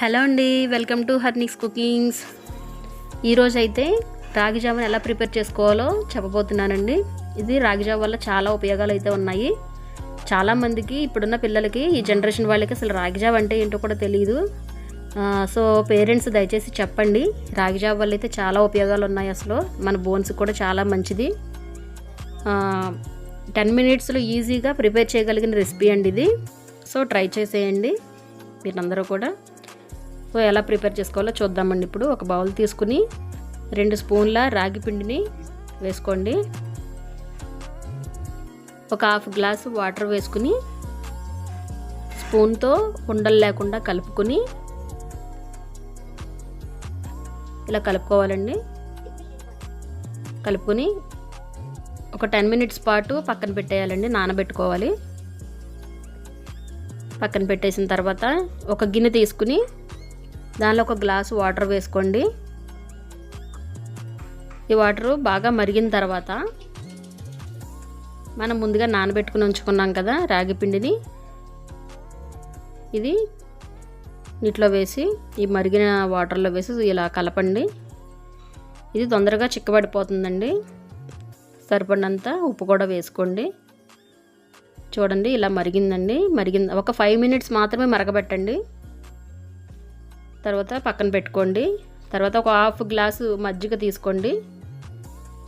Hello అండి welcome to హర్నిక్స్ cookings. ఈరోజైతే రాగి జావని ఎలా ప్రిపేర్ చేసుకోవాలో చెప్పబోతున్నానండి. ఇది రాగి జావ వల్ల చాలా ఉపయోగాలు అయితే ఉన్నాయి. చాలామందికి ఇప్పుడున్న పిల్లలకి ఈ జనరేషన్ వాళ్ళకి అసలు రాగి జావ అంటే ఏంటో కూడా తెలియదు సో పేరెంట్స్ దయచేసి చెప్పండి రాగి జావ వల్ల అయితే చాలా ఉపయోగాలు ఉన్నాయి అసలు. మన బోన్స్ కూడా చాలా మంచిది. టెన్ మినిట్స్లో ఈజీగా ప్రిపేర్ చేయగలిగిన రెసిపీ అండి ఇది. సో ట్రై చేసేయండి మీరందరూ కూడా. సో ఎలా ప్రిపేర్ చేసుకోవాలో చూద్దామండి ఇప్పుడు. ఒక బౌల్ తీసుకుని రెండు స్పూన్ల రాగి పిండిని వేసుకోండి. ఒక హాఫ్ గ్లాస్ వాటర్ వేసుకుని స్పూన్తో ఉండలు లేకుండా కలుపుకొని ఇలా కలుపుకోవాలండి. కలుపుకొని ఒక టెన్ మినిట్స్ పాటు పక్కన పెట్టేయాలండి నానబెట్టుకోవాలి. పక్కన పెట్టేసిన తర్వాత ఒక గిన్నె తీసుకుని దానిలో ఒక గ్లాసు వాటర్ వేసుకోండి. ఈ వాటరు బాగా మరిగిన తర్వాత మనం ముందుగా నానబెట్టుకుని ఉంచుకున్నాం కదా రాగి పిండిని. ఇది నీటిలో వేసి ఈ మరిగిన వాటర్లో వేసి ఇలా కలపండి. ఇది తొందరగా చిక్కబడిపోతుందండి. సరిపడినంత ఉప్పు కూడా వేసుకోండి. చూడండి ఇలా మరిగిందండి. మరిగింది ఒక ఫైవ్ మినిట్స్ మాత్రమే మరగబెట్టండి. తర్వాత పక్కన పెట్టుకోండి. తర్వాత ఒక హాఫ్ గ్లాసు మజ్జిగ తీసుకోండి.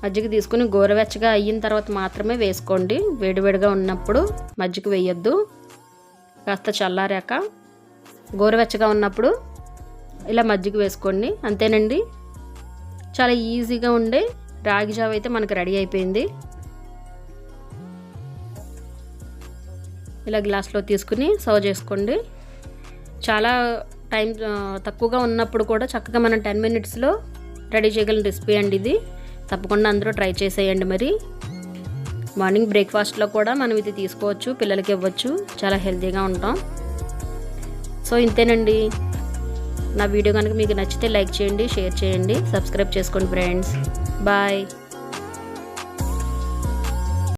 మజ్జిగ తీసుకుని గోరవెచ్చగా అయిన తర్వాత మాత్రమే వేసుకోండి. వేడివేడిగా ఉన్నప్పుడు మజ్జిగ వేయొద్దు. కాస్త చల్లారాక గోరువెచ్చగా ఉన్నప్పుడు ఇలా మజ్జిగ వేసుకోండి. అంతేనండి. చాలా ఈజీగా ఉండే రాగి జావ అయితే మనకు రెడీ అయిపోయింది. ఇలా గ్లాస్లో తీసుకుని సర్వ్ చేసుకోండి. చాలా టైం తక్కువగా ఉన్నప్పుడు కూడా చక్కగా మనం టెన్ మినిట్స్లో రెడీ చేయగలిగిన రెసిపీ అండి ఇది. తప్పకుండా అందరూ ట్రై చేసేయండి మరి. మార్నింగ్ బ్రేక్ఫాస్ట్లో కూడా మనం ఇది తీసుకోవచ్చు పిల్లలకి ఇవ్వచ్చు. చాలా హెల్తీగా ఉంటాం. సో ఇంతేనండి. నా వీడియో కనుక మీకు నచ్చితే లైక్ చేయండి షేర్ చేయండి సబ్స్క్రైబ్ చేసుకోండి ఫ్రెండ్స్. బాయ్.